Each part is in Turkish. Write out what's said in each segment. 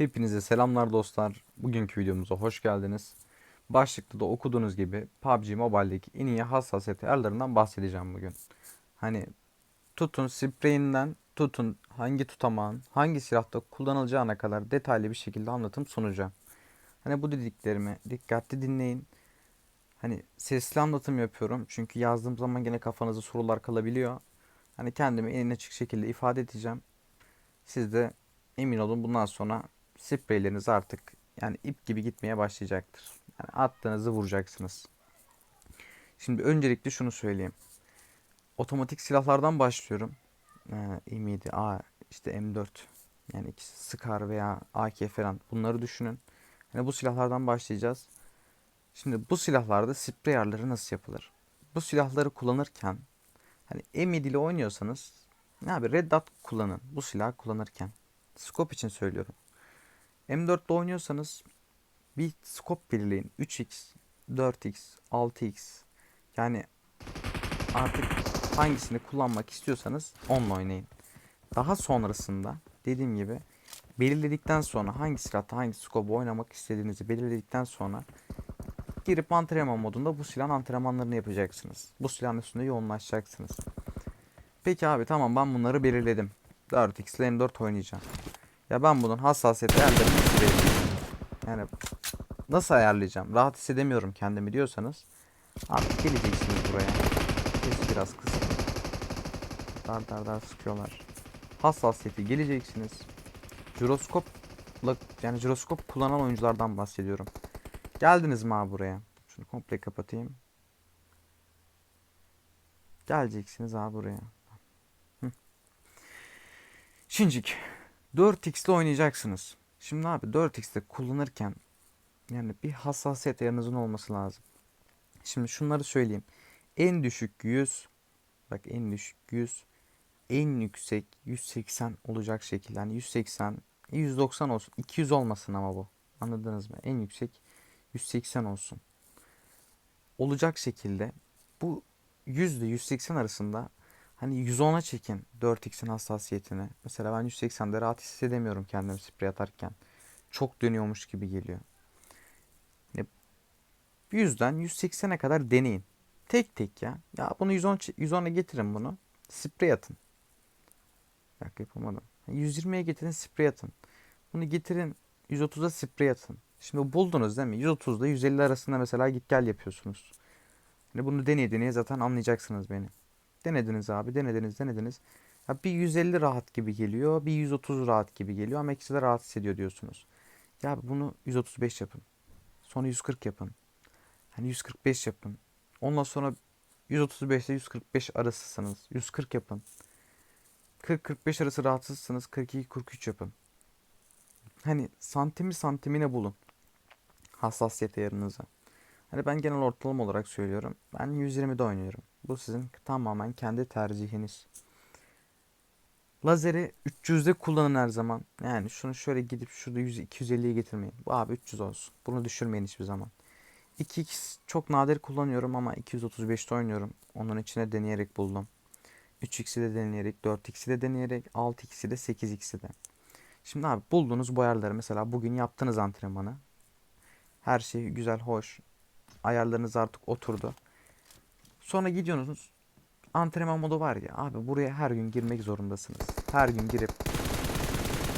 Hepinize selamlar dostlar. Bugünkü videomuza hoş geldiniz. Başlıkta da okuduğunuz gibi PUBG Mobile'deki en iyi hassasiyet ayarlarından bahsedeceğim bugün. Hani tutun spreyinden tutun hangi tutamağın hangi silahta kullanılacağına kadar detaylı bir şekilde anlatım sunacağım. Hani bu dediklerimi dikkatli dinleyin. Hani sesli anlatım yapıyorum çünkü yazdığım zaman gene kafanızda sorular kalabiliyor. Hani kendimi en açık şekilde ifade edeceğim. Siz de emin olun bundan sonra spreyleriniz artık yani ip gibi gitmeye başlayacaktır. Yani attığınızı vuracaksınız. Şimdi öncelikle şunu söyleyeyim. Otomatik silahlardan başlıyorum. Ee, M7, A, işte M4 yani ikisi Scar veya AK falan bunları düşünün. Yani bu silahlardan başlayacağız. Şimdi bu silahlarda sprey ayarları nasıl yapılır? Bu silahları kullanırken hani M7 ile oynuyorsanız ne abi Red Dot kullanın bu silahı kullanırken. Scope için söylüyorum. M4 ile oynuyorsanız bir scope belirleyin. 3x, 4x, 6x. Yani artık hangisini kullanmak istiyorsanız onunla oynayın. Daha sonrasında dediğim gibi belirledikten sonra hangi silahta hangi scope'u oynamak istediğinizi belirledikten sonra girip antrenman modunda bu silahın antrenmanlarını yapacaksınız. Bu silahın üstünde yoğunlaşacaksınız. Peki abi tamam ben bunları belirledim. 4x ile M4 oynayacağım. Ya ben bunun hassasiyet ayarlarını nasıl belirleyeceğim? Yani nasıl ayarlayacağım? Rahat hissedemiyorum kendimi diyorsanız artık geleceksiniz buraya. Ses biraz kısık. Dar dar dar sıkıyorlar. Hassasiyeti geleceksiniz. Jiroskopla yani jiroskop kullanan oyunculardan bahsediyorum. Geldiniz mi abi buraya? Şunu komple kapatayım. Geleceksiniz abi buraya. Şincik 4x ile oynayacaksınız. Şimdi abi 4x'te kullanırken yani bir hassasiyet ayarınızın olması lazım. Şimdi şunları söyleyeyim. En düşük 100 bak en düşük 100 en yüksek 180 olacak şekilde. Yani 180 190 olsun. 200 olmasın ama bu. Anladınız mı? En yüksek 180 olsun. Olacak şekilde bu 100 ile 180 arasında Hani 110'a çekin 4x'in hassasiyetini. Mesela ben 180'de rahat hissedemiyorum kendimi sprey atarken. Çok dönüyormuş gibi geliyor. Yani 100'den 180'e kadar deneyin. Tek tek ya. Ya bunu 110 110'a getirin bunu. Sprey atın. Bak yapamadım. 120'ye getirin sprey atın. Bunu getirin 130'a sprey atın. Şimdi buldunuz değil mi? 130 ile 150 arasında mesela git gel yapıyorsunuz. Hani bunu deneye deneye zaten anlayacaksınız beni. Denediniz abi denediniz denediniz. Ya bir 150 rahat gibi geliyor bir 130 rahat gibi geliyor ama ikisi de rahat hissediyor diyorsunuz. Ya bunu 135 yapın. Sonra 140 yapın. Hani 145 yapın. Ondan sonra 135 ile 145 arasısınız. 140 yapın. 40-45 arası rahatsızsınız. 42-43 yapın. Hani santimi santimine bulun. Hassasiyet ayarınızı. Hani ben genel ortalama olarak söylüyorum. Ben 120'de oynuyorum. Bu sizin tamamen kendi tercihiniz. Lazeri 300'de kullanın her zaman. Yani şunu şöyle gidip şurada 100 250'ye getirmeyin. Bu abi 300 olsun. Bunu düşürmeyin hiçbir zaman. 2x çok nadir kullanıyorum ama 235'te oynuyorum. Onun içine deneyerek buldum. 3x'i de deneyerek, 4x'i de deneyerek, 6x'i de 8x'i de. Şimdi abi bulduğunuz bu ayarları mesela bugün yaptınız antrenmanı. Her şey güzel, hoş. Ayarlarınız artık oturdu. Sonra gidiyorsunuz. Antrenman modu var ya abi buraya her gün girmek zorundasınız. Her gün girip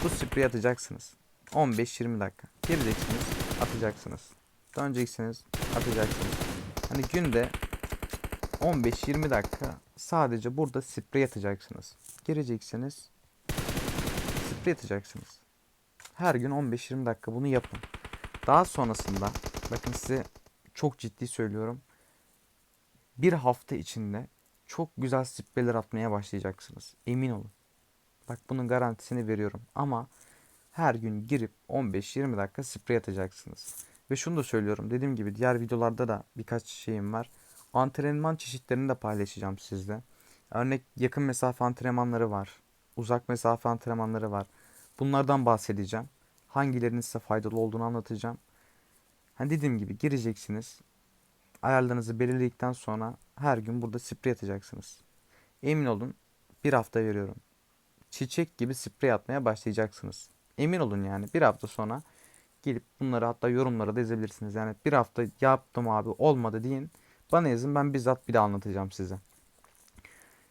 bu sprey atacaksınız. 15-20 dakika. Gireceksiniz, atacaksınız. Döneceksiniz, atacaksınız. Hani günde 15-20 dakika sadece burada sprey atacaksınız. Gireceksiniz, sprey atacaksınız. Her gün 15-20 dakika bunu yapın. Daha sonrasında bakın size çok ciddi söylüyorum bir hafta içinde çok güzel spreyler atmaya başlayacaksınız. Emin olun. Bak bunun garantisini veriyorum. Ama her gün girip 15-20 dakika sprey atacaksınız. Ve şunu da söylüyorum. Dediğim gibi diğer videolarda da birkaç şeyim var. Antrenman çeşitlerini de paylaşacağım sizle. Örnek yakın mesafe antrenmanları var. Uzak mesafe antrenmanları var. Bunlardan bahsedeceğim. Hangilerinin size faydalı olduğunu anlatacağım. Hani dediğim gibi gireceksiniz ayarlarınızı belirledikten sonra her gün burada sprey atacaksınız. Emin olun bir hafta veriyorum. Çiçek gibi sprey atmaya başlayacaksınız. Emin olun yani bir hafta sonra gelip bunları hatta yorumlara da yazabilirsiniz. Yani bir hafta yaptım abi olmadı deyin. Bana yazın ben bizzat bir de anlatacağım size.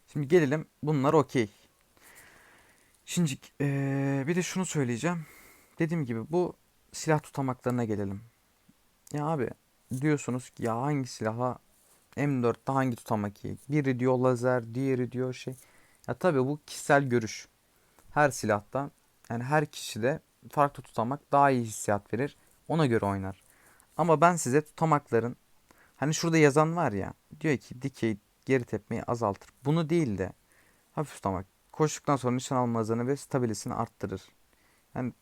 Şimdi gelelim bunlar okey. Şimdi eee, bir de şunu söyleyeceğim. Dediğim gibi bu silah tutamaklarına gelelim. Ya abi diyorsunuz ki ya hangi silahla M4'te hangi tutamak iyi? Biri diyor lazer, diğeri diyor şey. Ya tabii bu kişisel görüş. Her silahta yani her kişide farklı tutamak daha iyi hissiyat verir. Ona göre oynar. Ama ben size tutamakların hani şurada yazan var ya diyor ki dikey geri tepmeyi azaltır. Bunu değil de hafif tutamak. Koştuktan sonra nişan alma hızını ve stabilisini arttırır. Yani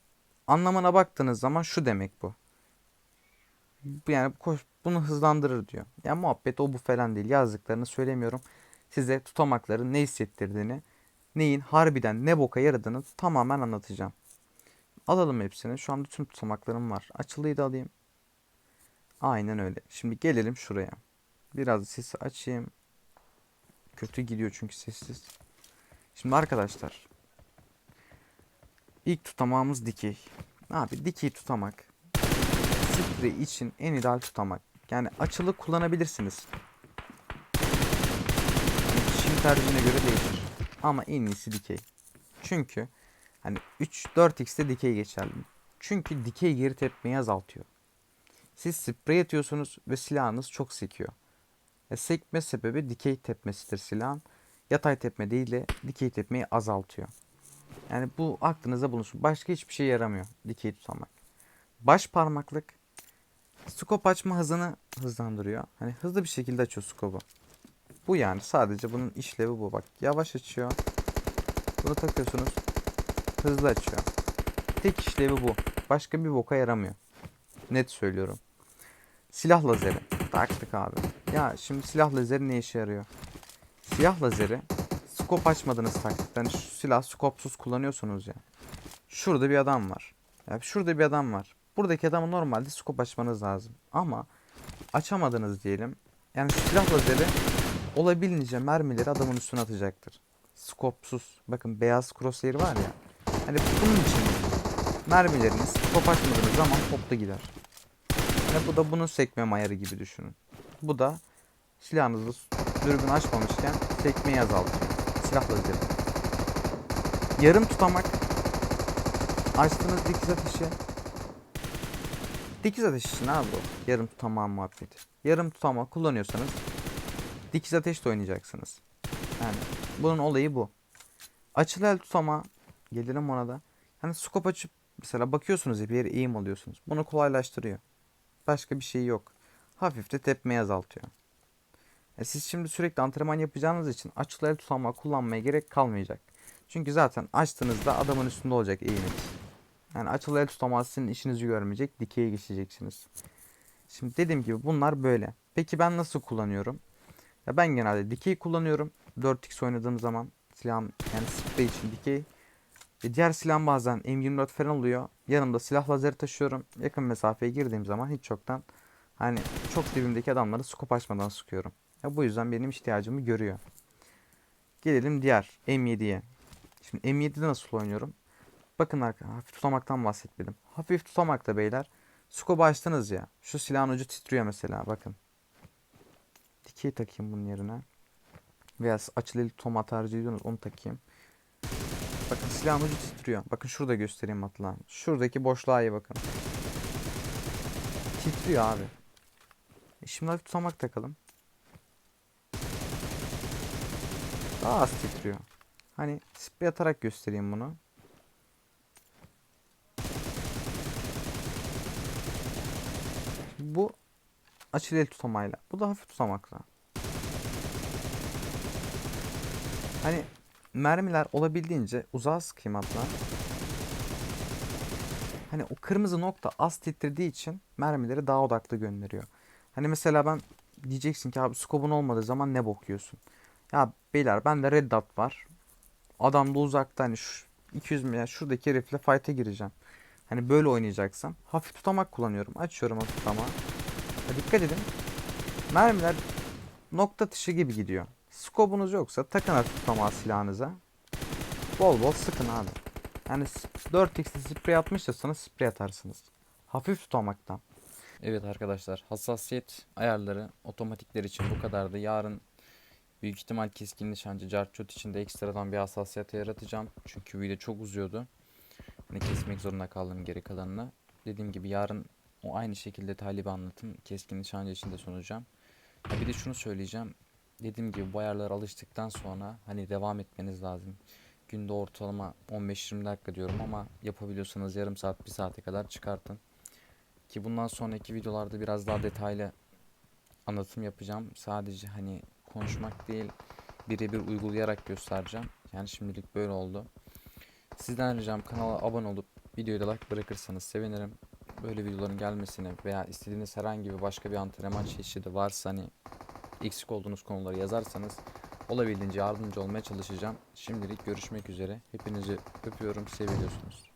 anlamına baktığınız zaman şu demek bu. Yani koş, bunu hızlandırır diyor. Yani muhabbet o bu falan değil. Yazdıklarını söylemiyorum. Size tutamakların ne hissettirdiğini, neyin harbiden ne boka yaradığını tamamen anlatacağım. Alalım hepsini. Şu anda tüm tutamaklarım var. Açılıyı da alayım. Aynen öyle. Şimdi gelelim şuraya. Biraz sesi açayım. Kötü gidiyor çünkü sessiz. Şimdi arkadaşlar. ilk tutamağımız dikey. Abi dikey tutamak. Sprey için en ideal tutamak. Yani açılı kullanabilirsiniz. Kişinin tercihine göre değişir. Ama en iyisi dikey. Çünkü hani 3-4x'te dikey geçerli. Çünkü dikey geri tepmeyi azaltıyor. Siz sprey atıyorsunuz ve silahınız çok sekiyor. E, sekme sebebi dikey tepmesidir silahın. Yatay tepme değil de dikey tepmeyi azaltıyor. Yani bu aklınıza bulunsun. Başka hiçbir şey yaramıyor dikey tutamak. Baş parmaklık skop açma hızını hızlandırıyor. Hani hızlı bir şekilde açıyor skopu. Bu yani sadece bunun işlevi bu. Bak yavaş açıyor. Bunu takıyorsunuz. Hızlı açıyor. Tek işlevi bu. Başka bir boka yaramıyor. Net söylüyorum. Silah lazeri. Taktık abi. Ya şimdi silah lazeri ne işe yarıyor? Silah lazeri skop açmadığınız takdirde şu silah skopsuz kullanıyorsunuz ya. Şurada bir adam var. Ya şurada bir adam var. Buradaki adamı normalde skop açmanız lazım. Ama açamadınız diyelim. Yani silah lazeri olabildiğince mermileri adamın üstüne atacaktır. Skopsuz. Bakın beyaz crosshair var ya. Hani bunun için mermileriniz skop açmadığınız zaman toplu gider. Yani bu da bunun sekme ayarı gibi düşünün. Bu da silahınızı dürbün açmamışken sekmeyi azaltıyor. Silah lazeri. Yarım tutamak açtığınız dikiz ateşi dikiz ateşi için abi bu. Yarım tutama muhabbeti. Yarım tutama kullanıyorsanız dikiz ateşle oynayacaksınız. Yani bunun olayı bu. Açılı el tutama gelirim ona da. Hani scope açıp mesela bakıyorsunuz ya bir yere eğim alıyorsunuz. Bunu kolaylaştırıyor. Başka bir şey yok. Hafif de tepmeyi azaltıyor. E siz şimdi sürekli antrenman yapacağınız için açılı el tutama kullanmaya gerek kalmayacak. Çünkü zaten açtığınızda adamın üstünde olacak eğiminiz. Yani açılı el tutama sizin işinizi görmeyecek. Dikeye geçeceksiniz. Şimdi dediğim gibi bunlar böyle. Peki ben nasıl kullanıyorum? Ya ben genelde dikey kullanıyorum. 4x oynadığım zaman silahım yani sprey için dikey. E diğer silahım bazen M24 falan oluyor. Yanımda silah lazeri taşıyorum. Yakın mesafeye girdiğim zaman hiç çoktan hani çok dibimdeki adamları skop açmadan sıkıyorum. Ya bu yüzden benim ihtiyacımı görüyor. Gelelim diğer M7'ye. Şimdi M7'de nasıl oynuyorum? Bakın arkadaşlar hafif tutamaktan bahsetmedim. Hafif tutamakta beyler. Scope açtınız ya. Şu silahın ucu titriyor mesela bakın. Dikey takayım bunun yerine. Veya açılı tutama tercih ediyorsunuz onu takayım. Bakın silahın ucu titriyor. Bakın şurada göstereyim hatta. Şuradaki boşluğa iyi bakın. Titriyor abi. E şimdi hafif tutamak takalım. Daha az titriyor. Hani sprey atarak göstereyim bunu. Bu açılı el tutamayla. Bu da hafif tutamakla. Hani mermiler olabildiğince uzağa sıkayım hatta. Hani o kırmızı nokta az titrediği için mermileri daha odaklı gönderiyor. Hani mesela ben diyeceksin ki abi skobun olmadığı zaman ne bokuyorsun? Ya beyler bende red dot var. Adam da uzakta hani şu 200 metre şuradaki herifle fight'e gireceğim. Hani böyle oynayacaksam hafif tutamak kullanıyorum. Açıyorum hafif tutamağı. Ya dikkat edin. Mermiler nokta atışı gibi gidiyor. Skobunuz yoksa takın hafif tutamağı silahınıza. Bol bol sıkın abi. Yani 4x'li sprey atmışsanız sprey atarsınız. Hafif tutamaktan. Evet arkadaşlar hassasiyet ayarları otomatikler için bu kadardı. Yarın büyük ihtimal keskin nişancı cartçut için de ekstradan bir hassasiyet yaratacağım. Çünkü video çok uzuyordu. Hani kesmek zorunda kaldım geri kalanını. Dediğim gibi yarın o aynı şekilde detaylı bir anlatım keskin nişancı için de sunacağım. Ha bir de şunu söyleyeceğim. Dediğim gibi bu ayarlara alıştıktan sonra hani devam etmeniz lazım. Günde ortalama 15-20 dakika diyorum ama yapabiliyorsanız yarım saat, bir saate kadar çıkartın. Ki bundan sonraki videolarda biraz daha detaylı anlatım yapacağım. Sadece hani konuşmak değil, birebir uygulayarak göstereceğim. Yani şimdilik böyle oldu. Sizden ricam kanala abone olup videoya da like bırakırsanız sevinirim. Böyle videoların gelmesini veya istediğiniz herhangi bir başka bir antrenman çeşidi varsa hani eksik olduğunuz konuları yazarsanız olabildiğince yardımcı olmaya çalışacağım. Şimdilik görüşmek üzere. Hepinizi öpüyorum, seviyorsunuz.